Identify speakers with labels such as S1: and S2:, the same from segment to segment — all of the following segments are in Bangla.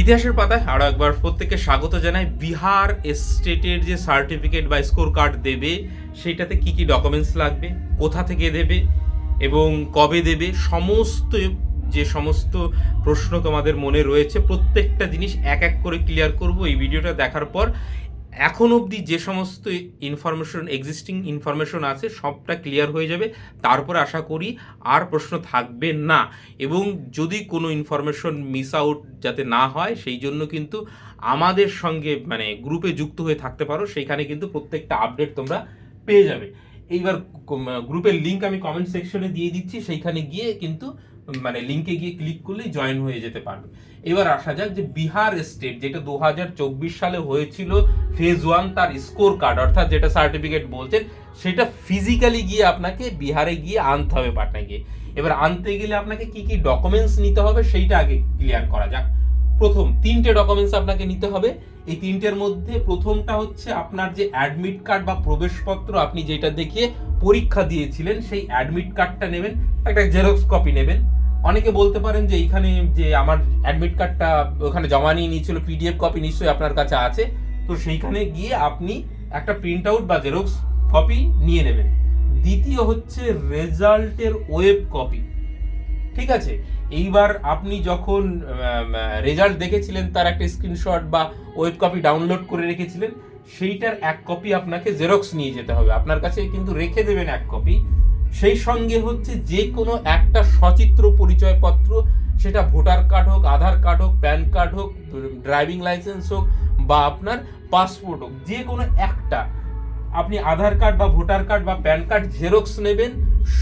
S1: ইতিহাসের পাতায় আরও একবার প্রত্যেককে স্বাগত জানাই। বিহার স্টেটের যে সার্টিফিকেট বা স্কোর কার্ড দেবে সেটাতে কি কি ডকুমেন্টস লাগবে, কোথা থেকে দেবে, এবং কবে দেবে, সমস্ত যে সমস্ত প্রশ্ন তোমাদের মনে রয়েছে, প্রত্যেকটা জিনিস এক এক করে ক্লিয়ার করব। এই ভিডিওটা দেখার পর এখন অবধি যে সমস্ত ইনফরমেশন এক্সিস্টিং ইনফরমেশন আছে, সবটা ক্লিয়ার হয়ে যাবে। তারপর আশা করি আর প্রশ্ন থাকবে না। এবং যদি কোনো ইনফরমেশন মিস আউট যাতে না হয়, সেই জন্য কিন্তু আমাদের সঙ্গে মানে গ্রুপে যুক্ত হয়ে থাকতে পারো। সেইখানে কিন্তু প্রত্যেকটা আপডেট তোমরা পেয়ে যাবে। এইবার গ্রুপের লিঙ্ক আমি কমেন্ট সেকশনে দিয়ে দিচ্ছি। সেইখানে গিয়ে কিন্তু মানে লিঙ্কে গিয়ে ক্লিক করলেই জয়েন হয়ে যেতে পারবে। এবার আসা যাক যে বিহার স্টেট যেটা দু হাজার চব্বিশ সালে হয়েছিল ফেজ ওয়ান তার স্কোর কার্ড অর্থাৎ যেটা সার্টিফিকেট বলছেন, সেটা ফিজিক্যালি গিয়ে আপনাকে বিহারে গিয়ে আনতে হবে, পাটনায় গিয়ে। এবার আনতে গেলে আপনাকে কি কি ডকুমেন্টস নিতে হবে, সেইটা আগে ক্লিয়ার করা যাক। প্রথম, তিনটে ডকুমেন্টস আপনাকে নিতে হবে। এই তিনটের মধ্যে প্রথমটা হচ্ছে আপনার যে অ্যাডমিট কার্ড বা প্রবেশপত্র আপনি যেটা দেখিয়ে পরীক্ষা দিয়েছিলেন, সেই অ্যাডমিট কার্ডটা নেবেন, একটা জেরক্স কপি নেবেন। অনেকে বলতে পারেন যে এইখানে যে আমার অ্যাডমিট কার্ডটা ওখানে জমা নিয়ে নিয়েছিল পিডিএফ কপি নিশ্চয়ই আপনার কাছে আছে। তো সেইখানে গিয়ে আপনি একটা প্রিন্ট আউট বা জেরক্স কপি নিয়ে নেবেন। দ্বিতীয় হচ্ছে রেজাল্টের ওয়েব কপি ঠিক আছে? এইবার আপনি যখন রেজাল্ট দেখেছিলেন, তার একটা স্ক্রিনশট বা ওয়েব কপি ডাউনলোড করে রেখেছিলেন, সেইটার এক কপি আপনাকে জেরক্স নিয়ে যেতে হবে। আপনার কাছে কিন্তু রেখে দেবেন এক কপি সেই সঙ্গে হচ্ছে যে কোনো একটা সচিত্র পরিচয়পত্র, সেটা ভোটার কার্ড হোক, আধার কার্ড হোক, প্যান কার্ড হোক, ড্রাইভিং লাইসেন্স হোক বা আপনার পাসপোর্ট হোক, যে কোনো একটা। আপনি আধার কার্ড বা ভোটার কার্ড বা প্যান কার্ড, জেরক্স নেবেন,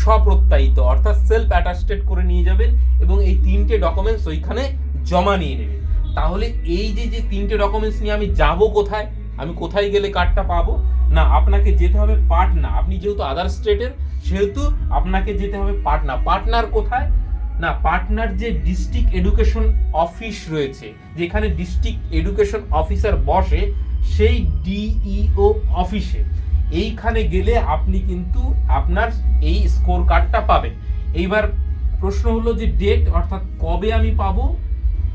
S1: স্বপ্রত্যায়িত, অর্থাৎ সেলফ অ্যাটাস্টেড করে নিয়ে যাবেন এবং এই তিনটে ডকুমেন্টস ওইখানে জমা নিয়ে নেবেন। তাহলে এই যে যে তিনটে ডকুমেন্টস নিয়ে আমি যাব কোথায়, আমি কোথায় গেলে কার্ডটা পাবো? না, আপনাকে যেতে হবে পাটনা। আপনি যেহেতু আদার স্টেটের সেহেতু আপনাকে যেতে হবে পাটনা। পাটনার কোথায়? না, পাটনার যে ডিস্ট্রিক্ট এডুকেশন অফিস রয়েছে, যেখানে ডিস্ট্রিক্ট এডুকেশন অফিসার বসে, সেই ডিইও অফিসে এইখানে গেলে আপনি কিন্তু আপনার এই স্কোর কার্ডটা পাবেন। এইবার প্রশ্ন হলো যে ডেট অর্থাৎ কবে আমি পাবো?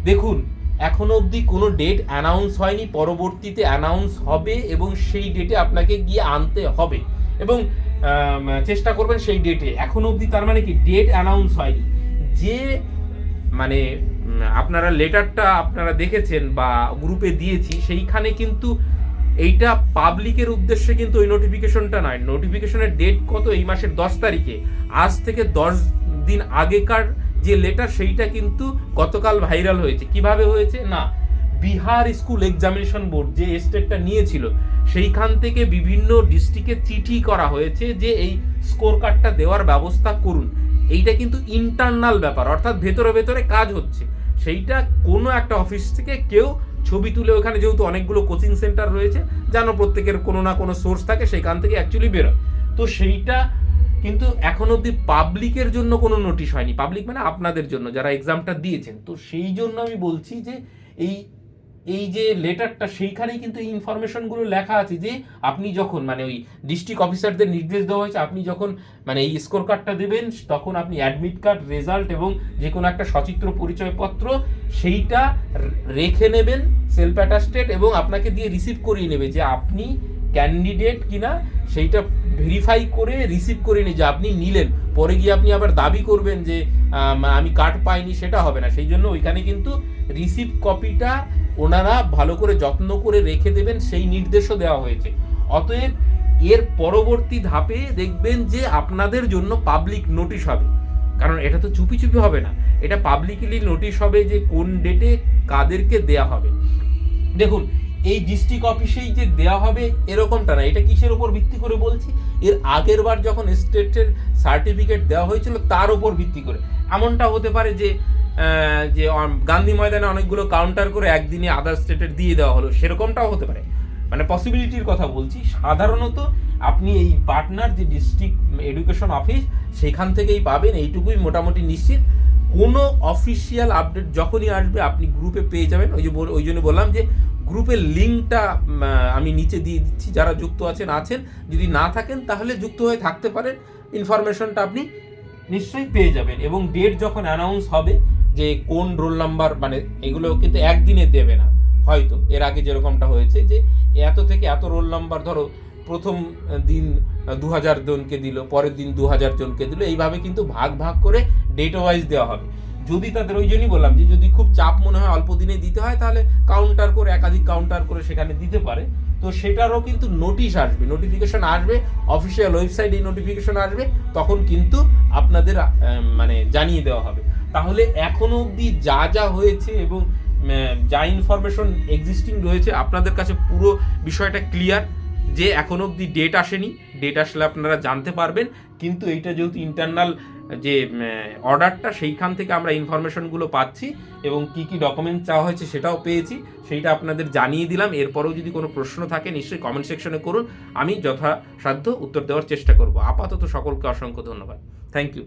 S1: দেখুন, এখনও অবধি কোনো ডেট অ্যানাউন্স হয়নি, পরবর্তীতে অ্যানাউন্স হবে এবং সেই ডেটে আপনাকে গিয়ে আনতে হবে। এবং চেষ্টা করবেন সেই ডেটে এখনও অবধি তার মানে কি? ডেট অ্যানাউন্স হয়নি। যে মানে আপনারা লেটারটা আপনারা দেখেছেন বা গ্রুপে দিয়েছি, সেইখানে কিন্তু এইটা পাবলিকের উদ্দেশ্যে কিন্তু ওই নোটিফিকেশনটা নয়। নোটিফিকেশনের ডেট কত? এই মাসের দশ তারিখে। আজ থেকে দশ দিন আগেকার যে লেটার সেইটা কিন্তু গতকাল ভাইরাল হয়েছে। কীভাবে হয়েছে? না। বিহার স্কুল এক্সামিনেশন বোর্ড যে স্টেটটা নিয়েছিল, সেইখান থেকে বিভিন্ন ডিস্ট্রিক্টে চিঠি করা হয়েছে যে এই স্কোর কার্ডটা দেওয়ার ব্যবস্থা করুন। এইটা কিন্তু ইন্টারনাল ব্যাপার, অর্থাৎ ভেতরে ভেতরে কাজ হচ্ছে। সেইটা কোনো একটা অফিস থেকে কেউ ছবি তুলে ওখানে যেহেতু অনেকগুলো কোচিং সেন্টার রয়েছে জানো প্রত্যেকের কোনো না কোনো সোর্স থাকে সেখান থেকে অ্যাকচুয়ালি বেরোয়। তো সেইটা কিন্তু এখন অবধি পাবলিকের জন্য কোনো নোটিশ হয়নি। পাবলিক মানে আপনাদের জন্য, যারা এক্সামটা দিয়েছেন। তো সেই জন্য আমি বলছি যে এই এই যে লেটারটা সেইখানেই কিন্তু এই ইনফরমেশনগুলো লেখা আছে যে আপনি যখন মানে ওই ডিস্ট্রিক্ট অফিসারদের নির্দেশ দেওয়া হয়েছে, আপনি যখন মানে এই স্কোর কার্ডটা দেবেন, তখন আপনি অ্যাডমিট কার্ড রেজাল্ট এবং যে কোনো একটা সচিত্র পরিচয়পত্র সেইটা রেখে নেবেন সেলফ অ্যাটাস্টেড এবং আপনাকে দিয়ে রিসিভ করিয়ে নেবে যে আপনি ক্যান্ডিডেট কিনা সেইটা ভেরিফাই করে রিসিভ করে নিয়ে যে আপনি নিলেন। পরে গিয়ে আপনি আবার দাবি করবেন যে, আমি কার্ড পাইনি, সেটা হবে না। সেই জন্য ওইখানে কিন্তু রিসিভ কপিটা ওনারা ভালো করে যত্ন করে রেখে দেবেন, সেই নির্দেশও দেওয়া হয়েছে। অতএব এর পরবর্তী ধাপে দেখবেন যে আপনাদের জন্য পাবলিক নোটিশ হবে। কারণ এটা তো চুপি চুপি হবে না। এটা পাবলিকলি নোটিশ হবে যে কোন ডেটে কাদেরকে দেয়া হবে। দেখুন, এই ডিস্ট্রিক্ট অফিসেই যে দেওয়া হবে এরকমটা না। এটা কিসের উপর ভিত্তি করে বলছি? এর আগের বার যখন স্টেটের সার্টিফিকেট দেওয়া হয়েছিল, তার উপর ভিত্তি করে। এমনটা হতে পারে যে যে গান্ধী ময়দানে অনেকগুলো কাউন্টার করে একদিনে আদার স্টেটের দিয়ে দেওয়া হলো, সেরকমটাও হতে পারে। মানে পসিবিলিটির কথা বলছি, সাধারণত আপনি এই পার্টনার যে ডিস্ট্রিক্ট এডুকেশন অফিস সেখান থেকেই পাবেন, এইটুকুই মোটামুটি নিশ্চিত। কোনো অফিসিয়াল আপডেট যখনই আসবে, আপনি গ্রুপে পেয়ে যাবেন। ওই যে ওই জন্য বললাম যে গ্রুপের লিঙ্কটা আমি নিচে দিয়ে দিচ্ছি, যারা যুক্ত আছেন আছেন, যদি না থাকেন, তাহলে যুক্ত হয়ে থাকতে পারেন। ইনফরমেশনটা আপনি নিশ্চয়ই পেয়ে যাবেন এবং ডেট যখন অ্যানাউন্স হবে যে কোন রোল নাম্বার মানে এগুলো কিন্তু একদিনে দেবে না। হয়তো এর আগে যেরকমটা হয়েছে যে এত থেকে এত রোল নাম্বার ধরো প্রথম দিন দু হাজার জনকে দিল, পরের দিন দু হাজার জনকে দিল, এইভাবে কিন্তু ভাগ ভাগ করে ডেট ওয়াইজ দেওয়া হবে। যদি তাদের ওই জন্যই বললাম যে যদি খুব চাপ মনে হয় অল্প দিনে দিতে হয়, তাহলে কাউন্টার করে, একাধিক কাউন্টার করে সেখানে দিতে পারে। তো সেটারও কিন্তু নোটিশ আসবে নোটিফিকেশন আসবে অফিসিয়াল ওয়েবসাইটে নোটিফিকেশন আসবে, তখন কিন্তু আপনাদের মানে জানিয়ে দেওয়া হবে। তাহলে এখনও অবধি যা যা হয়েছে এবং যা ইনফরমেশন এক্সিস্টিং রয়েছে, আপনাদের কাছে পুরো বিষয়টা ক্লিয়ার যে এখন অবধি ডেট আসেনি। ডেট আসলে আপনারা জানতে পারবেন, কিন্তু এইটা যেহেতু ইন্টারনাল যে অর্ডারটা সেইখান থেকে আমরা ইনফরমেশনগুলো পাচ্ছি এবং কি কি ডকুমেন্ট চাওয়া হয়েছে সেটাও পেয়েছি, সেইটা আপনাদের জানিয়ে দিলাম। এরপরেও যদি কোনো প্রশ্ন থাকে, নিশ্চয়ই কমেন্ট সেকশনে করুন। আমি যথাসাধ্য উত্তর দেওয়ার চেষ্টা করব। আপাতত সকলকে অসংখ্য ধন্যবাদ। Thank you